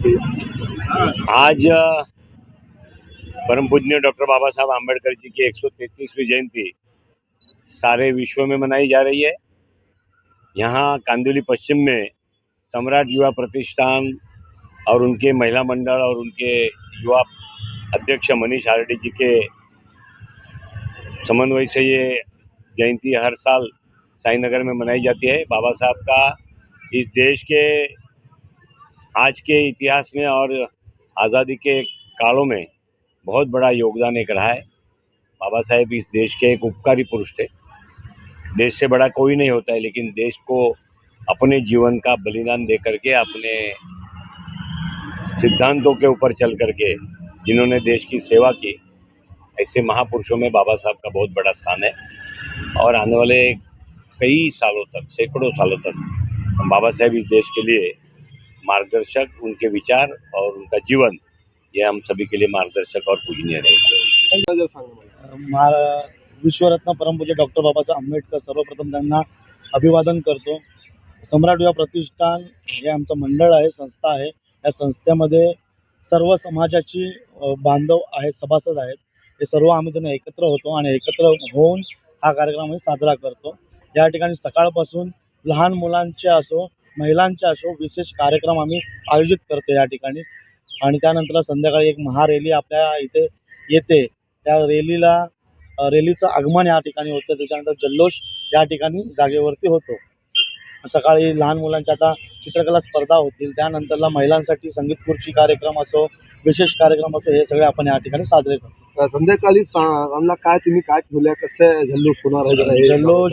आज परम पूज्य डॉक्टर बाबा साहब आम्बेडकर जी की 133वीं जयंती सारे विश्व में मनाई जा रही है। यहाँ कांदिवली पश्चिम में सम्राट युवा प्रतिष्ठान और उनके महिला मंडल और उनके युवा अध्यक्ष मनीष आरडी जी के समन्वय से ये जयंती हर साल साईनगर में मनाई जाती है। बाबा साहब का इस देश के आज के इतिहास में और आज़ादी के कालों में बहुत बड़ा योगदान एक रहा है। बाबा साहेब इस देश के एक उपकारी पुरुष थे। देश से बड़ा कोई नहीं होता है, लेकिन देश को अपने जीवन का बलिदान दे करके, अपने सिद्धांतों के ऊपर चल करके जिन्होंने देश की सेवा की, ऐसे महापुरुषों में बाबा साहब का बहुत बड़ा स्थान है। और आने वाले कई सालों तक, सैकड़ों सालों तक हम बाबा साहेब इस देश के लिए मार्गदर्शक उनके विचार और उनका जीवन ये हम सभी के लिए मार्गदर्शक और पूजनीय रहेगा विश्वरत्न परमपूज्य डॉक्टर बाबासाहेब आंबेडकर सर्वप्रथम त्यांना अभिवादन करतो. सम्राट युवा प्रतिष्ठान हे आमचं मंडळ आहे संस्था आहे. या संस्थेमध्ये सर्व समाजाची बांधव आहेत सभासद आहेत. हे सर्व आम्ही जण एकत्र होतो आणि एकत्र होऊन हा कार्यक्रम आम्ही साजरा करतो. या ठिकाणी सकाळपासून लहान मुलांचे असो महिलांचे असो विशेष कार्यक्रम आम्ही आयोजित करतो या ठिकाणी. आणि त्यानंतर संध्याकाळी एक महारॅली आपल्या इथे येते. त्या रॅलीला रेलीचं आगमन या ठिकाणी होतं. त्याच्यानंतर जल्लोष या ठिकाणी जागेवरती होतो. सकाळी लहान मुलांच्या आता चित्रकला स्पर्धा होतील. त्यानंतरला महिलांसाठी संगीत खुर्ची कार्यक्रम असो विशेष कार्यक्रम असो हे सगळे आपण या ठिकाणी साजरे करतो. संध्याकाळी काय तुम्ही काय ठेवल्या? कसं जल्लोष होणार आहे जल्लोष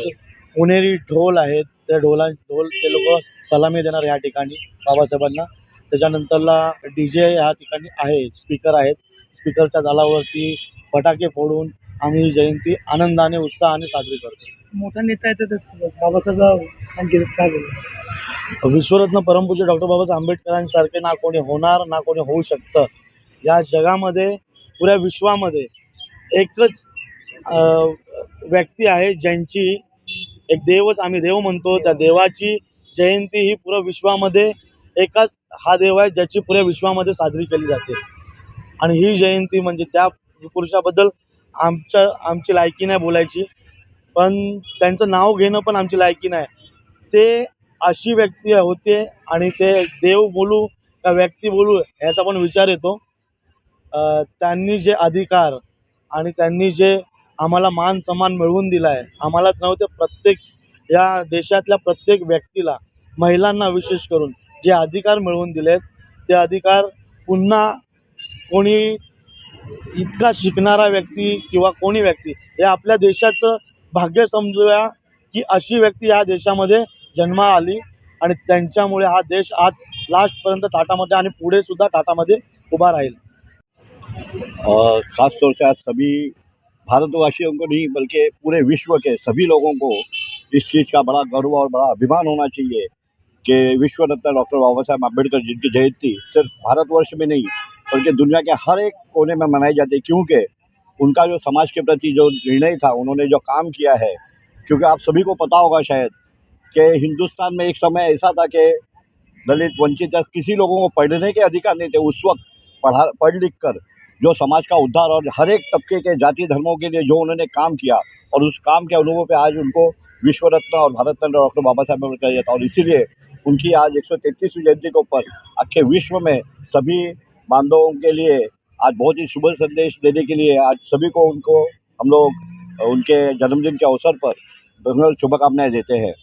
पुणेरी ढोल आहेत. त्या ढोला ढोल ते लोक सलामी देणार या ठिकाणी बाबासाहेबांना. त्याच्यानंतरला डी जे या ठिकाणी आहे स्पीकर आहेत. स्पीकरच्या जालावरती फटाके फोडून आम्ही जयंती आनंदाने उत्साहाने साजरी करतो. मोठा नेता तर बाबासाहेब विश्वरत्न परमपूज्य डॉक्टर बाबासाहेब आंबेडकरांसारखे ना कोणी होणार ना कोणी होऊ शकतं. या जगामध्ये पुऱ्या विश्वामध्ये एकच व्यक्ती आहे ज्यांची एक देवच आम्ही देव म्हणतो. त्या देवाची जयंती ही पुऱ्या विश्वामध्ये एकाच हा देव आहे ज्याची पुऱ्या विश्वामध्ये साजरी केली जाते. आणि ही जयंती म्हणजे त्या पुरुषाबद्दल आमच्या आमची लायकी नाही बोलायची. पण त्यांचं नाव घेणं पण आमची लायकी नाही. ते अशी व्यक्ती होते आणि ते देव बोलू का व्यक्ती बोलू ह्याचा पण विचार येतो. त्यांनी जे अधिकार आणि त्यांनी जे आम्हाला मान सन्मान मिळवून दिला आहे आम्हालाच नव्हते प्रत्येक या देशातल्या प्रत्येक व्यक्तीला महिलांना विशेष करून जे अधिकार मिळवून दिलेत ते अधिकार पुन्हा कोणी इतका शिकणारा व्यक्ती किंवा कोणी व्यक्ती हे आपल्या देशाचं भाग्य समजूया की अशी व्यक्ती या देशामध्ये जन्मा आली आणि त्यांच्यामुळे हा देश आज लास्टपर्यंत ताटामध्ये आणि पुढे सुद्धा ताटामध्ये उभा राहील. और ख़ास तौर आज सभी भारतवासियों को नहीं, बल्कि पूरे विश्व के सभी लोगों को इस चीज़ का बड़ा गर्व और बड़ा अभिमान होना चाहिए कि विश्व रत्न डॉक्टर बाबा साहब अंबेडकर जिनकी जयंती सिर्फ़ भारतवर्ष में नहीं, बल्कि दुनिया के हर एक कोने में मनाई जाती है। क्योंकि उनका जो समाज के प्रति जो निर्णय था, उन्होंने जो काम किया है, क्योंकि आप सभी को पता होगा शायद कि हिंदुस्तान में एक समय ऐसा था कि दलित, वंचित किसी लोगों को पढ़ने के अधिकार नहीं थे। उस वक्त पढ़ा पढ़ लिख कर जो समाज का उद्धार और हर एक तबके के जाति धर्मों के लिए जो उन्होंने काम किया और उस काम के अनुभव पे आज उनको विश्व रत्न और भारत रत्न डॉक्टर बाबा साहेब अंबेडकर जाता और इसीलिए उनकी आज एक सौ जयंती के ऊपर आखे विश्व में सभी बांधवों के लिए आज बहुत ही शुभ संदेश देने के लिए आज सभी को उनको हम लोग, उनके जन्मदिन के अवसर पर शुभकामनाएँ देते हैं।